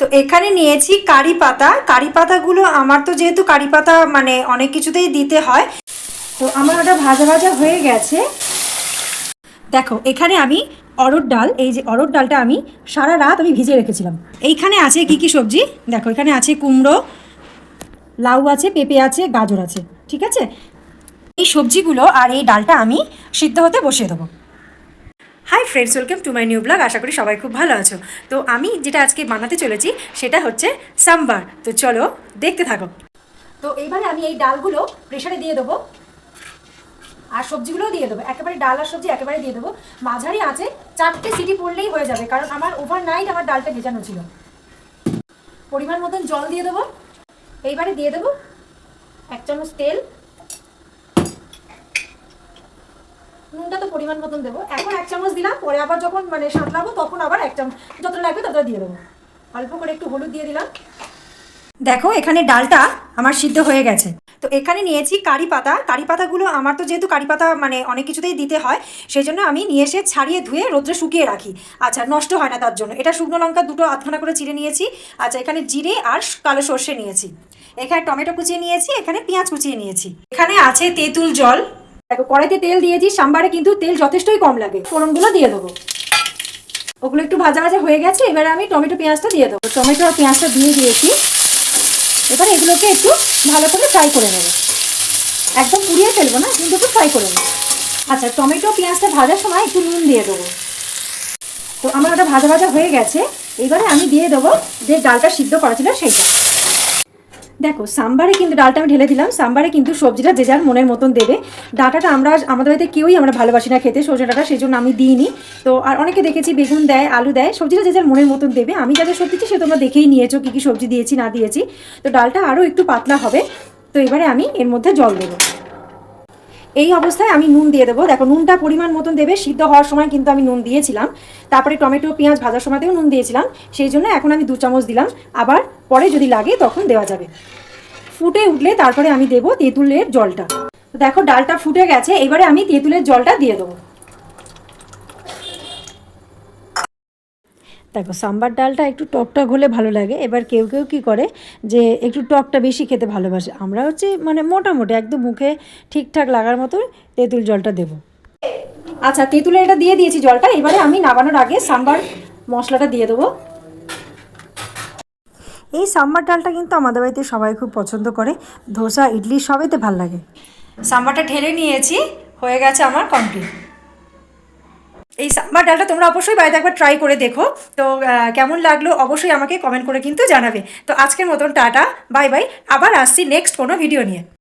তো এখানে নিয়েছি কারি পাতা। কারি পাতাগুলো আমার তো যেহেতু কারি পাতা মানে অনেক কিছুতেই দিতে হয়, তো আমার ওটা ভাজা ভাজা হয়ে গেছে। দেখো, এখানে আমি অরড় ডাল, এই যে অরড় ডালটা আমি সারা রাত আমি ভিজিয়ে রেখেছিলাম। এইখানে আছে কি কি সবজি? দেখো, এখানে আছে কুমড়ো, লাউ আছে, পেঁপে আছে, গাজর আছে, ঠিক আছে? এই সবজিগুলো আর এই ডালটা আমি সিদ্ধ হতে বসিয়ে দেবো। Hi friends welcome to my new blog আশা করি সবাই খুব ভালো আছো। তো আমি যেটা আজকে বানাতে চলেছি, সেটা হচ্ছে সাম্বার তো চলো, দেখতে থাকো। তো এইবারে আমি এই ডালগুলো প্রেশারে দিয়ে দেবো। আর সবজিগুলোও দিয়ে দেবো। একেবারে ডাল আর সবজি একেবারে দিয়ে দেবো। মাঝারি আছে চারটে সিটি পড়লেই হয়ে যাবে, কারণ আমার ওভারনাইট আমার ডালটা ভেজানো ছিল। পরিমাণ মতন জল দিয়ে দেবো। এইবারে দিয়ে দেবো এক চামচ তেল। নুনটা তো পরিমাণ মতন দেবো। এখন এক চামচ দিলাম, পরে আবার যখন মানে সাঁতলাবো তখন আবার এক চামচ যতটা লাগবে ততটা দিয়ে দেবো। অল্প করে একটু হলুদ দিয়ে দিলাম। দেখো, এখানে ডালটা আমার সিদ্ধ হয়ে গেছে। তো এখানে নিয়েছি কারি পাতা। কারি পাতাগুলো আমার তো যেহেতু কারি পাতা মানে অনেক কিছুতেই দিতে হয় সেই জন্য আমি নিয়ে এসে ছাড়িয়ে ধুয়ে রোদ্রে শুকিয়ে রাখি। আচ্ছা নষ্ট হয় না তার জন্য। এটা শুকনো লঙ্কা দুটো আধখানা করে চিড়ে নিয়েছি। আচ্ছা এখানে জিরে আর কালো সর্ষে নিয়েছি। এখানে টমেটো কুচিয়ে নিয়েছি, এখানে পেঁয়াজ কুচিয়ে নিয়েছি। এখানে আছে তেঁতুল জল। দেখো, কড়াইতে তেল দিয়েছি, সাম্বারে কিন্তু তেল যথেষ্টই কম লাগে। ফোড়নগুলো দিয়ে দেবো। ওগুলো একটু ভাজা ভাজা হয়ে গেছে, এবারে আমি টমেটো পেঁয়াজটা দিয়ে দেবো। টমেটো আর পেঁয়াজটা দিয়ে দিয়েছি। এবারে এগুলোকে একটু ভালো করে ফ্রাই করে নেব। একদম পুড়িয়ে ফেলব না, কিন্তু একটু ফ্রাই করে নেব। আচ্ছা টমেটো পেঁয়াজটা ভাজার সময় একটু নুন দিয়ে দেবো। তো আমার ওটা ভাজা ভাজা হয়ে গেছে এবারে আমি দিয়ে দেবো যে ডালটা সিদ্ধ করা ছিল সেইটা। দেখো, সাম্বারে কিন্তু ডালটা আমি ঢেলে দিলাম। সাম্বারে কিন্তু সবজিটা যে যার মনের মতন দেবে। ডাটাটা আমরা, আমাদের বাড়িতে কেউই আমরা ভালোবাসি না খেতে সজনে ডাটা সেই জন্য আমি দিইনি। তো আর অনেকে দেখেছি বেগুন দেয়, আলু দেয়, সবজিটা যে যার মনের মতন দেবে। আমি যাদের দিচ্ছি সে তোমরা দেখেই নিয়েছো কী কী সবজি দিয়েছি, না দিয়েছি। তো ডালটা আরও একটু পাতলা হবে। তো এবারে আমি এর মধ্যে জল দেবো। এই অবস্থায় আমি নুন দিয়ে দেবো। দেখো, নুনটা পরিমাণ মতন দেবে। সিদ্ধ হওয়ার সময় কিন্তু আমি নুন দিয়েছিলাম। তারপরে টমেটো, পেঁয়াজ ভাজার সময়তেও নুন দিয়েছিলাম। সেই জন্য এখন আমি দু চামচ দিলাম। আবার পরে যদি লাগে তখন দেওয়া যাবে। ফুটে উঠলে তারপরে আমি দেবো তেঁতুলের জলটা। দেখো, ডালটা ফুটে গেছে। এবারে আমি তেঁতুলের জলটা দিয়ে দেবো। দেখো, সাম্বার ডালটা একটু টকটক হলে ভালো লাগে। এবার কেউ কেউ কী করে যে একটু টকটা বেশি খেতে ভালোবাসে। আমরা হচ্ছে মানে মোটামুটি একদম মুখে ঠিকঠাক লাগার মতো তেঁতুল জলটা দেবো। আচ্ছা তেঁতুলের এটা দিয়ে দিয়েছি জলটা। এবারে আমি নামানোর আগে সাম্বার মশলাটা দিয়ে দেবো। এই সাম্বার ডালটা কিন্তু আমাদের বাড়িতে সবাই খুব পছন্দ করে। ধোসা, ইডলি সবেতে ভালো লাগে। সাম্বারটা ঢেলে নিয়েছি, হয়ে গেছে আমার কমপ্লিট এই সাম্বার ডালটা তোমরা অবশ্যই বাড়িতে একবার ট্রাই করে দেখো। তো কেমন লাগল অবশ্যই আমাকে কমেন্ট করে কিন্তু জানাবে। তো আজকের মতন টাটা বাই বাই আবার আসছি নেক্সট কোনো ভিডিও নিয়ে।